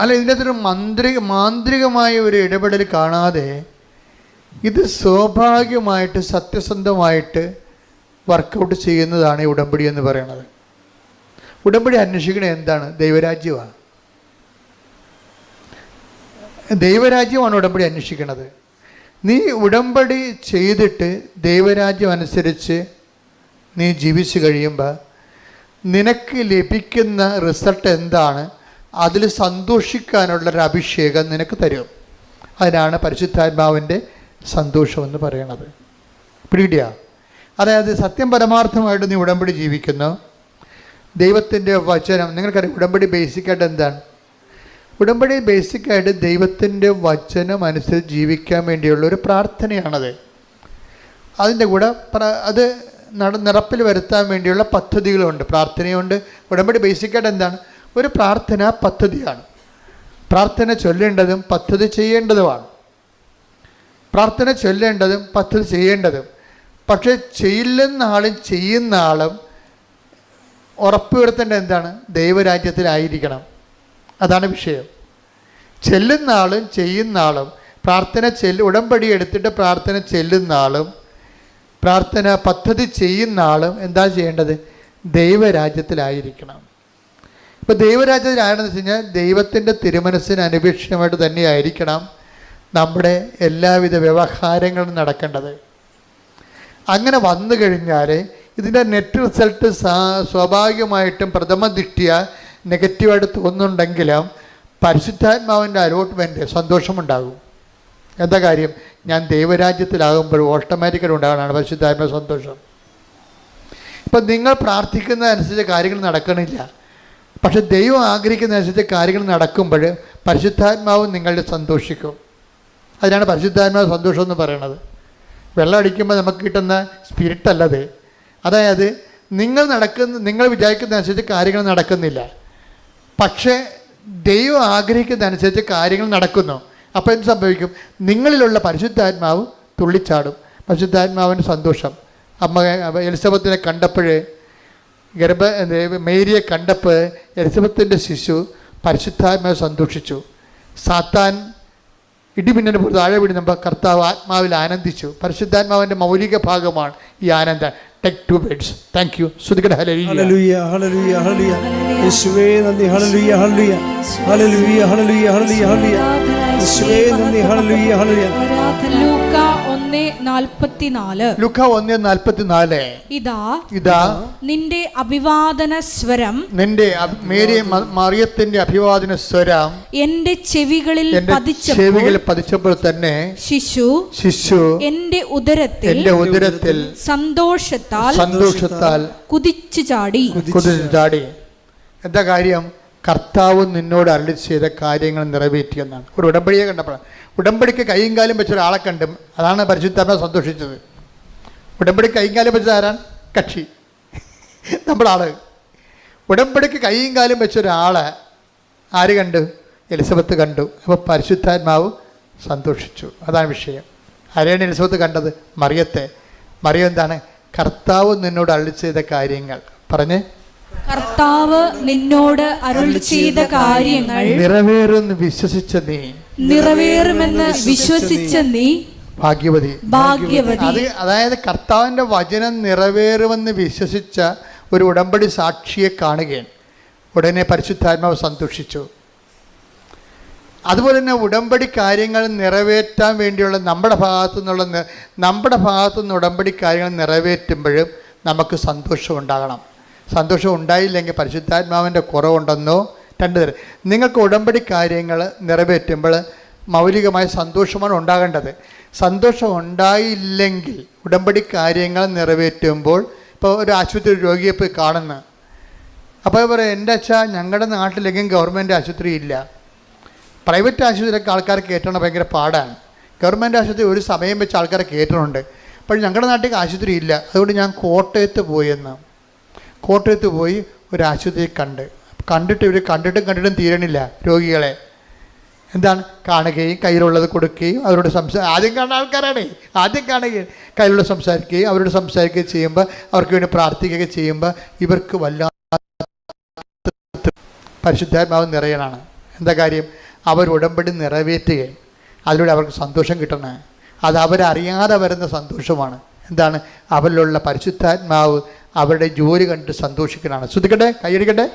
അല്ല ഇതിന്റെ അകത്തൊരു മന്ത്രി മാന്ത്രികമായ ഒരു ഇടപെടൽ കാണാതെ ഇത് സ്വാഭാവികമായിട്ട് സത്യസന്ധമായിട്ട് വർക്കൗട്ട് ചെയ്യുന്നതാണ് ഈ ഉടമ്പടി എന്ന് പറയുന്നത്. ഉടമ്പടി അന്വേഷിക്കണേ എന്താണ്? ദൈവരാജ്യമാണ് ദൈവരാജ്യമാണ് ഉടമ്പടി അന്വേഷിക്കുന്നത് നീ ഉടമ്പടി ചെയ്തിട്ട് ദൈവരാജ്യം അനുസരിച്ച് നീ ജീവിച്ചു കഴിയുമ്പോൾ നിനക്ക് ലഭിക്കുന്ന റിസൾട്ട് എന്താണ്? അതിൽ സന്തോഷിക്കാനുള്ള ഒരു അഭിഷേകം നിനക്ക് തരും. അതിനാണ് പരിശുദ്ധാത്മാവിന്റെ സന്തോഷമെന്ന് പറയണത്. പിടിയ അതായത് സത്യം പരമാർത്ഥമായിട്ട് നീ ഉടമ്പടി ജീവിക്കുന്നു. ദൈവത്തിന്റെ വചനം നിങ്ങൾക്കറിയാം ഉടമ്പടി ബേസിക്കായിട്ട് എന്താണ്? ഉടമ്പടി ബേസിക്കായിട്ട് ദൈവത്തിന്റെ വചനം അനുസരിച്ച് ജീവിക്കാൻ വേണ്ടിയുള്ള ഒരു പ്രാർത്ഥനയാണത്. അതിന്റെ കൂടെ അത് നട നിറപ്പിൽ വരുത്താൻ വേണ്ടിയുള്ള പദ്ധതികളുണ്ട് പ്രാർത്ഥനയുണ്ട്. ഉടമ്പടി ബേസിക്കായിട്ട് എന്താണ്? ഒരു പ്രാർത്ഥന പദ്ധതിയാണ്. പ്രാർത്ഥന ചൊല്ലേണ്ടതും പദ്ധതി ചെയ്യേണ്ടതുമാണ്. പ്രാർത്ഥന ചൊല്ലേണ്ടതും പദ്ധതി ചെയ്യേണ്ടതും. പക്ഷേ ചെയ്യില്ലെന്ന ആളും ചെയ്യുന്ന ആളും ഉറപ്പുവരുത്തേണ്ടത് എന്താണ്? ദൈവരാജ്യത്തിലായിരിക്കണം. അതാണ് വിഷയം. ചെല്ലുന്ന ആളും ചെയ്യുന്ന ആളും പ്രാർത്ഥന ചെല്ല് ഉടമ്പടി എടുത്തിട്ട് പ്രാർത്ഥന ചെല്ലുന്ന ആളും പ്രാർത്ഥന പദ്ധതി ചെയ്യുന്ന ആളും എന്താ ചെയ്യേണ്ടത്? ദൈവരാജ്യത്തിലായിരിക്കണം. ഇപ്പോൾ ദൈവരാജ്യത്തിലാണെന്ന് വെച്ച് കഴിഞ്ഞാൽ ദൈവത്തിന്റെ തിരുമനസ്സിന് അനുപേക്ഷിതമായിട്ട് തന്നെയായിരിക്കണം നമ്മുടെ എല്ലാവിധ വ്യവഹാരങ്ങളും നടക്കേണ്ടത്. അങ്ങനെ വന്നു കഴിഞ്ഞാൽ ഇതിന്റെ നെറ്റ് റിസൾട്ട് സ്വാഭാവികമായിട്ടും പ്രഥമ ദൃഷ്ടിയ നെഗറ്റീവായിട്ട് തോന്നുന്നുണ്ടെങ്കിലും പരിശുദ്ധാത്മാവിന്റെ അലോട്ട്മെന്റ് സന്തോഷമുണ്ടാകും. എന്താ കാര്യം? ഞാൻ ദൈവരാജ്യത്തിലാകുമ്പോൾ ഓട്ടോമാറ്റിക്കായിട്ട് ഉണ്ടാകാനാണ് പരിശുദ്ധാത്മ സന്തോഷം. ഇപ്പം നിങ്ങൾ പ്രാർത്ഥിക്കുന്നതനുസരിച്ച് കാര്യങ്ങൾ നടക്കണില്ല. പക്ഷെ ദൈവം ആഗ്രഹിക്കുന്നതനുസരിച്ച് കാര്യങ്ങൾ നടക്കുമ്പോൾ പരിശുദ്ധാത്മാവ് നിങ്ങളുടെ സന്തോഷിക്കും. അതിനാണ് പരിശുദ്ധാത്മാവ് സന്തോഷം എന്ന് പറയണത് വെള്ളം അടിക്കുമ്പോൾ നമുക്ക് കിട്ടുന്ന സ്പിരിറ്റ് അല്ലത്. അതായത് നിങ്ങൾ നടക്കുന്ന നിങ്ങൾ വിചാരിക്കുന്നതനുസരിച്ച് കാര്യങ്ങൾ നടക്കുന്നില്ല. പക്ഷേ ദൈവം ആഗ്രഹിക്കുന്നതനുസരിച്ച് കാര്യങ്ങൾ നടക്കുന്നു. അപ്പോൾ എന്ത് സംഭവിക്കും? നിങ്ങളിലുള്ള പരിശുദ്ധാത്മാവ് തുള്ളിച്ചാടും. പരിശുദ്ധാത്മാവിന്റെ സന്തോഷം. അമ്മ എലിസബത്തിനെ കണ്ടപ്പോൾ ഗർഭ മേരിയെ കണ്ടപ്പോൾ എലിസബത്തിന്റെ ശിശു പരിശുദ്ധാത്മാവ് സന്തോഷിച്ചു. സാത്താൻ ഇടിമിന്നൽ പോലെ താഴെ വീടുമ്പോൾ കർത്താവ് ആത്മാവിൽ ആനന്ദിച്ചു. പരിശുദ്ധാത്മാവിന്റെ മൗലിക ഭാഗമാണ് ഈ ആനന്ദം. Tech to birds thank you ശ്രുതികട. ഹലരി ഹല്ലേലൂയ ഹല്ലേലൂയ ഹല്ലേലൂയ യേശുവേ നന്ദി. ഹല്ലേലൂയ ഹല്ലേലൂയ ഹല്ലേലൂയ ഹല്ലേലൂയ ഹല്ലേലൂയ ഹല്ലേലൂയ യേശുവേ നന്ദി. ഹല്ലേലൂയ ഹല്ലേലൂയ ലൂക്ക. ഒന്ന് നാൽപ്പത്തിനാല്. ലുഖ ഒന്ന് ഇതാ ഇതാ നിന്റെ അഭിവാദന സ്വരം. നിന്റെ മേരി മറിയത്തിന്റെ അഭിവാദന സ്വരം. എന്റെ ചെവികളിൽ ചെവികളിൽ പതിച്ചപ്പോൾ തന്നെ ശിശു ശിശു എന്റെ ഉദരത്തിൽ എന്റെ ഉദരത്തിൽ സന്തോഷത്താൽ സന്തോഷത്താൽ കുതിച്ചു ചാടി. കുതിച്ചു ചാടി. എന്താ കാര്യം? കർത്താവ് നിന്നോട് അരളി ചെയ്ത കാര്യങ്ങൾ നിറവേറ്റിയെന്നാണ് ഒരു ഉടമ്പടിയെ കണ്ടപ്പോഴാണ്. ഉടമ്പടിക്ക് കൈയും കാലും വെച്ച കണ്ടും അതാണ് പരിശുദ്ധാത്മ സന്തോഷിച്ചത്. ഉടമ്പടി കൈയും കാലും വെച്ചത് ആരാണ്? കക്ഷി. നമ്മളാൾ ഉടമ്പടിക്ക് കൈയും കാലും വെച്ച ഒരാളെ ആര് കണ്ടു? എലിസബത്ത് കണ്ടു. അപ്പോൾ പരിശുദ്ധാത്മാവ് സന്തോഷിച്ചു. അതാണ് വിഷയം. ആരെയാണ് എലിസബത്ത് കണ്ടത്? മറിയത്തെ. മറിയം എന്താണ്? കർത്താവ് നിന്നോട് അള്ളിച്ചെയ്ത ചെയ്ത കാര്യങ്ങൾ. പറഞ്ഞ്. കർത്താവ് നിന്നോട് അരുൾ ചെയ്ത കാര്യങ്ങൾ നിറവേറുമെന്ന് വിശ്വസിച്ച നീ. നിറവേറുമെന്ന് വിശ്വസിച്ച നീ ഭാഗ്യവതി. ഭാഗ്യവതി. അത് അതായത് കർത്താവിന്റെ വചനം നിറവേറുമെന്ന് വിശ്വസിച്ച ഒരു ഉടമ്പടി സാക്ഷിയെ കാണുകയാണ് ഉടനെ പരിശുദ്ധാത്മാവ് സന്തോഷിച്ചു. അതുപോലെ തന്നെ ഉടമ്പടി കാര്യങ്ങൾ നിറവേറ്റാൻ വേണ്ടിയുള്ള നമ്മുടെ ഭാഗത്തു നിന്നുള്ള നമ്മുടെ ഭാഗത്തു നിന്ന് ഉടമ്പടി കാര്യങ്ങൾ നിറവേറ്റുമ്പോഴും നമുക്ക് സന്തോഷം ഉണ്ടാകണം. സന്തോഷം ഉണ്ടായില്ലെങ്കിൽ പരിശുദ്ധാത്മാവിന്റെ കുറവുണ്ടെന്നോ രണ്ട് തരം. നിങ്ങൾക്ക് ഉടമ്പടി കാര്യങ്ങൾ നിറവേറ്റുമ്പോൾ മൗലികമായ സന്തോഷമാണ് ഉണ്ടാകേണ്ടത്. സന്തോഷം ഉണ്ടായില്ലെങ്കിൽ ഉടമ്പടി കാര്യങ്ങൾ നിറവേറ്റുമ്പോൾ ഇപ്പോൾ ഒരു ആശുപത്രി രോഗിയെ പോയി കാണുന്ന. അപ്പോൾ പറയാം എന്റെ അച്ഛാ ഞങ്ങളുടെ നാട്ടിലെങ്കിലും ഗവൺമെന്റ് ആശുപത്രി ഇല്ല. പ്രൈവറ്റ് ആശുപത്രിയിലൊക്കെ ആൾക്കാരെ കയറ്റണം ഭയങ്കര പാടാണ്. ഗവൺമെന്റ് ആശുപത്രി ഒരു സമയം വെച്ച് ആൾക്കാരെ കയറ്റണുണ്ട്. അപ്പോൾ ഞങ്ങളുടെ നാട്ടിൽ ആശുപത്രി ഇല്ല. അതുകൊണ്ട് ഞാൻ കോട്ടയത്ത് പോയെന്ന് കോട്ടയത്ത് പോയി ഒരു ആശുപത്രി കണ്ട്. കണ്ടിട്ട് ഇവർ കണ്ടിട്ടും കണ്ടിട്ടും തീരണില്ല രോഗികളെ. എന്താണ്? കാണുകയും കയ്യിലുള്ളത് കൊടുക്കുകയും അവരോട് സംസാ ആദ്യം കാണുന്ന ആൾക്കാരാണ്. ആദ്യം കാണുകയും കയ്യിലുള്ള സംസാരിക്കുകയും അവരോട് സംസാരിക്കുകയും ചെയ്യുമ്പോൾ അവർക്ക് വേണ്ടി പ്രാർത്ഥിക്കുകയൊക്കെ ചെയ്യുമ്പോൾ ഇവർക്ക് വല്ലാത്ത പരിശുദ്ധാത്മാവ് നിറയണാണ് എന്താ കാര്യം? അവർ ഉടമ്പടി നിറവേറ്റുകയും അതിലൂടെ അവർക്ക് സന്തോഷം കിട്ടണേ. അത് അവരറിയാതെ വരുന്ന സന്തോഷമാണ്. എന്താണ്? അവരിലുള്ള പരിശുദ്ധാത്മാവ് അവരുടെ ജോലി കണ്ടിട്ട് സന്തോഷിക്കലാണ്. ശ്രദ്ധിക്കട്ടെ കൈയടിക്കട്ടെ?